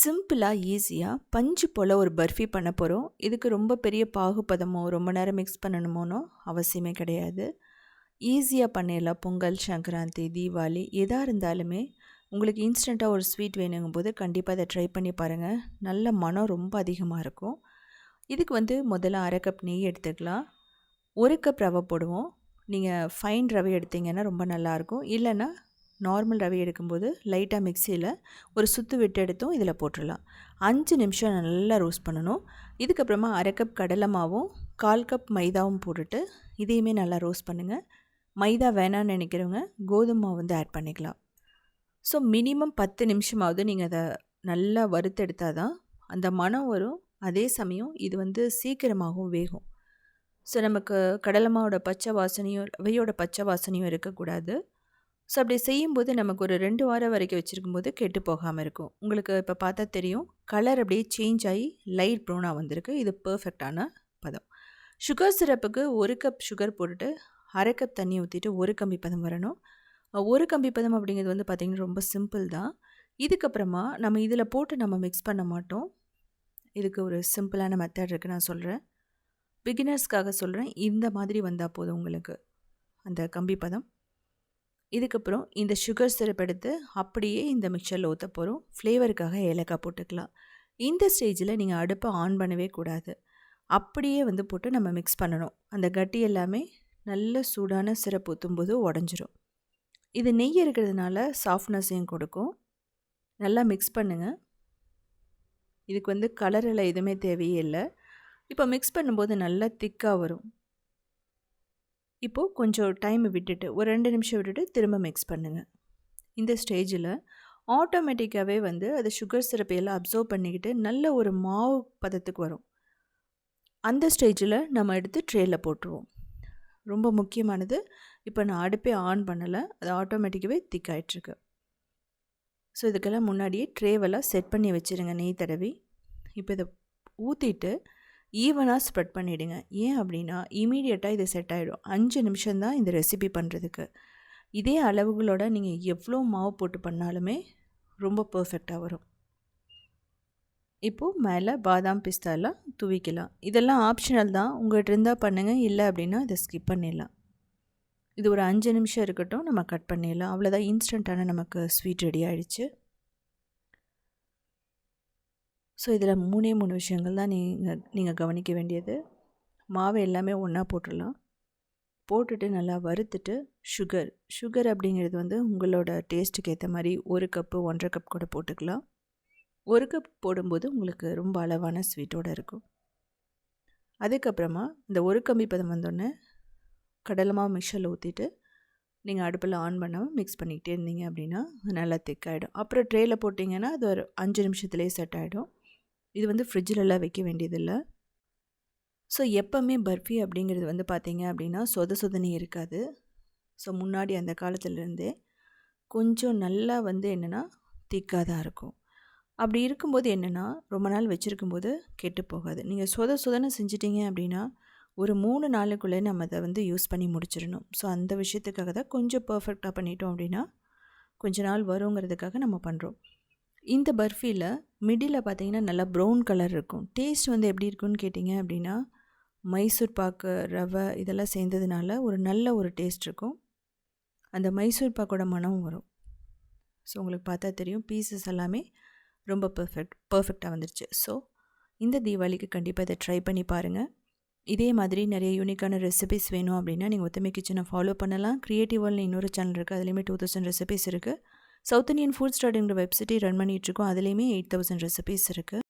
சிம்பிளாக ஈஸியாக பஞ்சு போல் ஒரு பர்ஃபி பண்ண போகிறோம் இதுக்கு ரொம்ப பெரிய பாகுபதமோ ரொம்ப நேரம் மிக்ஸ் பண்ணணுமோனோ அவசியமே கிடையாது. ஈஸியாக பண்ணிடலாம். பொங்கல் சங்கராந்தி தீபாவளி எதாக இருந்தாலுமே உங்களுக்கு இன்ஸ்டண்ட்டாக ஒரு ஸ்வீட் வேணுங்கும் போது கண்டிப்பாக அதை ட்ரை பண்ணி பாருங்கள் நல்ல மனம் ரொம்ப அதிகமாக இருக்கும். இதுக்கு வந்து முதல்ல அரை கப் நெய் எடுத்துக்கலாம். ஒரு கப் ரவை போடுவோம். நீங்கள் ஃபைன் ரவை எடுத்தீங்கன்னா ரொம்ப நல்லாயிருக்கும் இல்லைன்னா நார்மல் ரவை எடுக்கும்போது லைட்டாக மிக்சியில் ஒரு சுத்து விட்டு எடுத்தும் இதில் போட்டுடலாம். அஞ்சு நிமிஷம் நல்லா ரோஸ்ட் பண்ணணும். இதுக்கப்புறமா அரை கப் கடலை மாவும் கால் கப் மைதாவும் போட்டுட்டு இதையுமே நல்லா ரோஸ்ட் பண்ணுங்கள் மைதா வேணான்னு நினைக்கிறவங்க கோதுமை மாவு வந்து ஆட் பண்ணிக்கலாம். ஸோ மினிமம் பத்து நிமிஷமாவது நீங்கள் அதை நல்லா வறுத்தெடுத்தால் தான் அந்த மனம் வரும். அதே சமயம் இது வந்து சீக்கிரமாகவும் வேகும். ஸோ நமக்கு கடலை மாவோட பச்சை வாசனையும் ரவையோட பச்சை வாசனையும் இருக்கக்கூடாது. ஸோ அப்படி செய்யும்போது நமக்கு ஒரு ரெண்டு வாரம் வரைக்கும் வச்சுருக்கும்போது கெட்டு போகாமல் இருக்கும். உங்களுக்கு இப்போ பார்த்தா தெரியும். கலர் அப்படியே சேஞ்ச் ஆகி லைட் ப்ரௌனாக வந்திருக்கு. இது பர்ஃபெக்டான பதம். சுகர் சிரப்புக்கு ஒரு கப் சுகர் போட்டுட்டு அரை கப் தண்ணி ஊற்றிட்டு ஒரு கம்பி பதம் வரணும். ஒரு கம்பி பதம் அப்படிங்கிறது வந்து பார்த்திங்கன்னா ரொம்ப சிம்பிள் தான். இதுக்கப்புறமா நம்ம இதில் போட்டு நம்ம மிக்ஸ் பண்ண மாட்டோம். இதுக்கு ஒரு சிம்பிளான மெத்தட் இருக்குது நான் சொல்கிறேன் பிகினர்ஸ்க்காக சொல்கிறேன் இந்த மாதிரி வந்தால் போதும் உங்களுக்கு. அந்த கம்பி பதம். இதுக்கப்புறம் இந்த சுகர் சிரப் எடுத்து அப்படியே இந்த மிக்சரில் ஊற்ற போகிறோம் ஃப்ளேவருக்காக ஏலக்காய் போட்டுக்கலாம். இந்த ஸ்டேஜில் நீங்கள் அடுப்பை ஆன் பண்ணவே கூடாது. அப்படியே வந்து போட்டு நம்ம மிக்ஸ் பண்ணணும். அந்த கட்டி எல்லாமே நல்ல சூடான சிரப் ஊற்றும்போது உடஞ்சிரும். இது நெய் இருக்கிறதுனால சாஃப்ட்னஸையும் கொடுக்கும். நல்லா மிக்ஸ் பண்ணுங்கள் இதுக்கு வந்து கலரில் எதுவுமே தேவையே இல்லை. இப்போ மிக்ஸ் பண்ணும்போது நல்லா திக்காக வரும். இப்போது கொஞ்சம் டைம் விட்டுட்டு ஒரு ரெண்டு நிமிஷம் விட்டுட்டு திரும்ப மிக்ஸ் பண்ணுங்கள் இந்த ஸ்டேஜில் ஆட்டோமேட்டிக்காகவே வந்து அது சுகர் சிரப்பையெல்லாம் அப்சர்வ் பண்ணிக்கிட்டு நல்ல ஒரு மாவு பதத்துக்கு வரும். அந்த ஸ்டேஜில் நம்ம எடுத்து ட்ரேயில் போட்டுருவோம். ரொம்ப முக்கியமானது இப்போ நான் அடுப்பே ஆன் பண்ணலை அது ஆட்டோமேட்டிக்காகவே ஆகிட்டுருக்கு ஸோ இதுக்கெல்லாம் முன்னாடியே ட்ரேவெல்லாம் செட் பண்ணி வச்சுருங்க நெய் தடவி. இப்போ இதை ஊற்றிட்டு ஈவனாக ஸ்ப்ரெட் பண்ணிவிடுங்க ஏன் அப்படின்னா இமீடியட்டாக இது செட் ஆகிடும் அஞ்சு நிமிஷம்தான் இந்த ரெசிபி பண்ணுறதுக்கு இதே அளவுகளோட நீங்கள் எவ்வளோ மாவு போட்டு பண்ணாலுமே ரொம்ப பர்ஃபெக்டாக வரும். இப்போது மேலே பாதாம் பிஸ்தாலாம் துவிக்கலாம். இதெல்லாம் ஆப்ஷனல் தான். உங்கள்கிட்ட இருந்தால் பண்ணுங்கள் இல்லை அப்படின்னா இதை ஸ்கிப் பண்ணிடலாம். இது ஒரு அஞ்சு நிமிஷம் இருக்கட்டும். நம்ம கட் பண்ணிடலாம். அவ்வளோதான் இன்ஸ்டண்ட்டான நமக்கு ஸ்வீட் ரெடி ஆகிடுச்சு ஸோ இதில் மூணே மூணு விஷயங்கள் தான் நீங்கள் நீங்கள் கவனிக்க வேண்டியது. மாவை எல்லாமே ஒன்றா போட்டுடலாம். போட்டுட்டு நல்லா வறுத்துட்டு சுகர் சுகர் அப்படிங்கிறது வந்து உங்களோட டேஸ்ட்டுக்கு ஏற்ற மாதிரி ஒரு கப்பு ஒன்றரை கப் கூட போட்டுக்கலாம். ஒரு கப் போடும்போது உங்களுக்கு ரொம்ப அளவான ஸ்வீட்டோடு இருக்கும். அதுக்கப்புறமா இந்த ஒரு கம்பி பதம் வந்தோடனே கடலமாக மிக்சரில் ஊற்றிட்டு நீங்கள் அடுப்பில் ஆன் பண்ணாமல் மிக்ஸ் பண்ணிக்கிட்டே இருந்தீங்க அப்படின்னா நல்லா திக்காகிடும் அப்புறம் ட்ரேயில் போட்டிங்கன்னா அது ஒரு அஞ்சு நிமிஷத்துலேயே செட் ஆகிடும் இது வந்து ஃப்ரிட்ஜிலலாம் வைக்க வேண்டியதில்லை. ஸோ எப்போவுமே பர்ஃபி அப்படிங்கிறது வந்து பார்த்திங்க அப்படின்னா சொத சொதனி இருக்காது. ஸோ முன்னாடி அந்த காலத்துலேருந்தே கொஞ்சம் நல்லா வந்து என்னென்னா திக்காக தான் இருக்கும். அப்படி இருக்கும்போது என்னென்னா ரொம்ப நாள் வச்சுருக்கும்போது கெட்டு போகாது. நீங்கள் சொத சொதனை செஞ்சிட்டிங்க அப்படின்னா ஒரு மூணு நாளுக்குள்ளே நம்ம அதை வந்து யூஸ் பண்ணி முடிச்சிடணும். ஸோ அந்த விஷயத்துக்காக தான் கொஞ்சம் பர்ஃபெக்டாக பண்ணிட்டோம் அப்படின்னா கொஞ்ச நாள் வருங்கிறதுக்காக நம்ம பண்ணுறோம் இந்த பர்ஃபியில் மிடில் பார்த்தீங்கன்னா நல்லா ப்ரௌன் கலர் இருக்கும். டேஸ்ட் வந்து எப்படி இருக்குன்னு கேட்டிங்க அப்படின்னா மைசூர் பாக்கு ரவை இதெல்லாம் சேர்ந்ததுனால ஒரு நல்ல ஒரு டேஸ்ட் இருக்கும். அந்த மைசூர் பாக்கோட மனமும் வரும். ஸோ உங்களுக்கு பார்த்தா தெரியும் பீசஸ் எல்லாமே ரொம்ப பர்ஃபெக்ட் பர்ஃபெக்டாக வந்துருச்சு. ஸோ இந்த தீபாவளிக்கு கண்டிப்பாக இதை ட்ரை பண்ணி பாருங்கள் இதே மாதிரி நிறைய யூனிக்கான ரெசிபிஸ் வேணும் அப்படின்னா நீங்கள் ஒத்தமை கிச்சனை ஃபாலோ பண்ணலாம். க்ரியேட்டிவ் இன்னொரு சேனல் இருக்குது அதுலேயுமே டூ தௌசண்ட் ரெசிபிஸ் இருக்குது சவுத் இண்டியன் ஃபுட் ஸ்டார்டிங்கிற வெப்சைட்டை ரன் பண்ணிகிட்ருக்கோம் அதுலேயுமே எயிட் தௌசண்ட் ரெசிபீஸ் இருக்குது